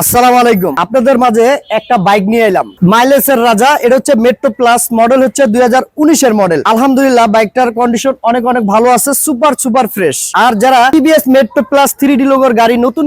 আসসালামু আলাইকুম। আপনাদের মাঝে একটা বাইক নিয়ে এলাম। মাইলেজের রাজা, এটা হচ্ছে মেট্রো প্লাস মডেল হচ্ছে দুই এর মডেল আলহামদুলিল্লাহ, বাইকটার কন্ডিশন অনেক অনেক ভালো আছে সুপার সুপার ফ্রেশ আর যারা TVS metro plus three D লোগোর গাড়ি নতুন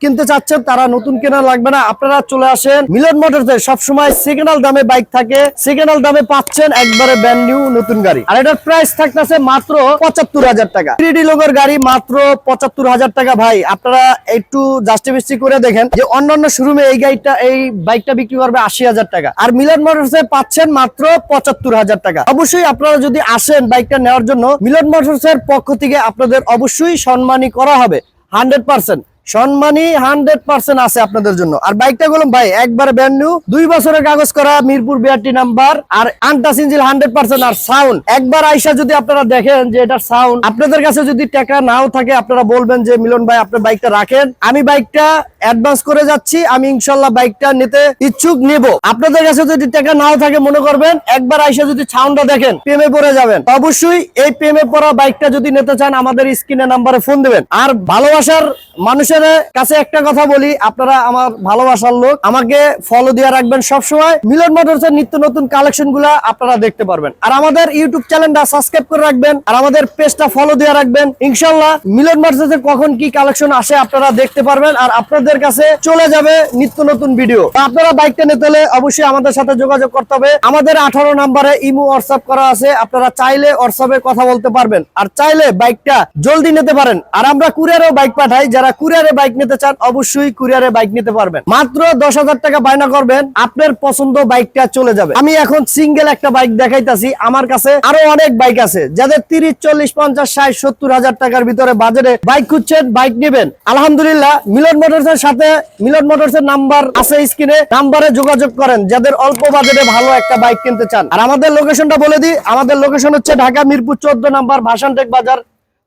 কিনতে চাচ্ছেন, তারা নতুন কেনা লাগবে না। আপনারা চলে আসেন মিলন মোটরস সবসময় হ্যান্ড দামে বাইক থাকে হ্যান্ড দামে পাচ্ছেন একবারে ব্র্যান্ড নিউ নতুন গাড়ি। আর এটার প্রাইস থাকতেছে মাত্র পঁচাত্তর হাজার টাকা। থ্রি ডি লোগোর গাড়ি মাত্র পঁচাত্তর হাজার টাকা, ভাই। আপনারা একটু জাস্টিফিস্টি করে দেখেন যে অন্যান্য শোরুমে এই গাড়িটা, এই বাইকটা বিক্রি করবে আশি হাজার টাকা। আর মিলন মোটরসে পাচ্ছেন মাত্র পঁচাত্তর হাজার টাকা। অবশ্যই আপনারা যদি আসেন বাইকটা নেওয়ার জন্য, মিলন মোটরস এর পক্ষ থেকে আপনাদের অবশ্যই সম্মানী করা হবে। Hundred percent. সম্মানী হান্ড্রেড পার্সেন্ট আছে আপনাদের জন্য। আর বাইকটা বললাম, ভাই, একবার ব্র্যান্ড নিউ দুই বছরের কাগজ করা, মিরপুর বিআরটি নাম্বার। আর আনটাস ইঞ্জিল হান্ড্রেড পার্সেন্ট। আর সাউন্ড একবার আইসা যদি আপনারা দেখেন যে এটার সাউন্ড আপনাদের কাছে যদি টাকা নাও থাকে, আপনারা বলবেন যে, মিলন ভাই আপনার বাইকটা রাখেন। আমি বাইকটা অ্যাডভান্স করে যাচ্ছি, আমি ইনশাল্লাহ বাইকটা নিতে ইচ্ছুক নেব। আপনাদের কাছে যদি টাকা নাও থাকে, মনে করবেন, একবার আইসা যদি সাউন্ডটা দেখেন, প্রেমে পড়ে যাবেন। অবশ্যই এই প্রেমে পড়া বাইকটা যদি নিতে চান, আমাদের স্ক্রিনে নাম্বারে ফোন দেবেন। আর ভালোবাসার মানুষের কাছে একটা কথা বলি, আপনারা আমার ভালোবাসার লোক, আমাকে ফলো দিয়ে রাখবেন সবসময়। মিলন মোটরস এর নিত্য নতুন কালেকশনগুলা আপনারা দেখতে পারবেন। আর আমাদের ইউটিউব চ্যানেলটা সাবস্ক্রাইব করে রাখবেন, আর আমাদের পেজটা ফলো দিয়ে রাখবেন। ইনশাল্লাহ মিলন মোটরস এর কখন কি কালেকশন আসে আপনারা দেখতে পারবেন, আর আপনাদের কাছে চলে যাবে নিত্য নতুন ভিডিও আপনারা বাইকটা নিতে হলে অবশ্যই আমাদের সাথে যোগাযোগ করতে হবে। আমাদের আঠারো নাম্বারে ইমো হোয়াটসঅ্যাপ করা আছে। আপনারা চাইলে হোয়াটসঅ্যাপে কথা বলতে পারবেন। আর চাইলে বাইকটা জলদি নিতে পারেন। আর আমরা কুরিয়ারেও বাইক পাঠাই। যারা কুরিয়ারে বাইক নিতে চান, অবশ্যই কুরিয়ারে বাইক নিতে পারবেন। মাত্র দশ হাজার টাকা বায়না করবেন। আপনার পছন্দ বাইকটা চলে যাবে। আমি এখন সিঙ্গেল একটা বাইক দেখাইতাছি। আমার কাছে আরও অনেক বাইক আছে। যাদের তিরিশ, চল্লিশ, পঞ্চাশ, ষাট, সত্তর হাজার টাকার ভিতরে বাজারে বাইক খুঁজছেন বাইক নেবেন। আলহামদুলিল্লাহ, মিলন মোটরস সাথে মিলন মোটরস এর নাম্বার আছে স্ক্রিনে। নাম্বারে যোগাযোগ করেন, যাদের অল্প বাজেটে ভালো একটা বাইক কিনতে চান। আর আমাদের লোকেশনটা বলে দিই, আমাদের লোকেশন হচ্ছে ঢাকা মিরপুর চোদ্দ নাম্বার ভাসানটেক বাজার,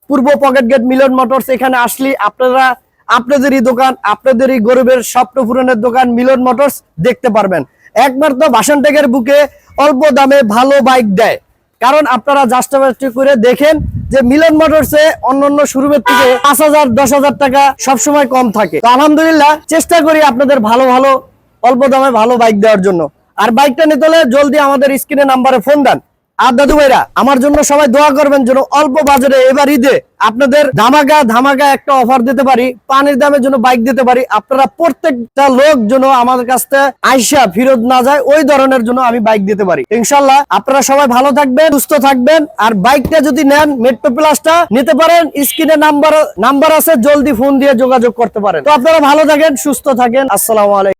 পূর্ব পকেট গেট মিলন মোটরস। এখানে আসলে আপনারা, আপনাদেরই দোকান, আপনাদেরই গরিবের স্বপ্ন পূরণের দোকান মিলন মোটরস দেখতে পারবেন। একমাত্র ভাসানটেকের বুকে অল্প দামে ভালো বাইক দেয়। কারণ আপনারা জাস্টাবাস্টি করে দেখেন যে মিলন মোটরসে অন্যান্য শোরুমের থেকে পাঁচ হাজার, দশ হাজার টাকা সবসময় কম থাকে। তো আলহামদুলিল্লাহ চেষ্টা করি আপনাদের ভালো ভালো, অল্প দামে ভালো বাইক দেওয়ার জন্য। আর বাইকটা নিতে হলে জলদি আমাদের স্ক্রিনে নাম্বারে ফোন দেন। আর দাদু ভাইরা, আমার জন্য সবাই দোয়া করবেন যেন অল্প বাজারে এবার ঈদে আপনাদের ধামাকা ধামাকা একটা অফার দিতে পারি, পানির দামের জন্য বাইক দিতে পারি। আপনারা প্রত্যেকটা লোক যেন আমাদের কাছ আইসা ফিরত না যায়, ওই ধরনের জন্য আমি বাইক দিতে পারি। ইনশাল্লাহ আপনারা সবাই ভালো থাকবেন, সুস্থ থাকবেন। আর বাইকটা যদি নেন মেট্রো প্লাসটা নিতে পারেন স্ক্রিনে নাম্বার নাম্বার আছে, জলদি ফোন দিয়ে যোগাযোগ করতে পারেন। তো আপনারা ভালো থাকেন, সুস্থ থাকেন, আসসালামু আলাইকুম।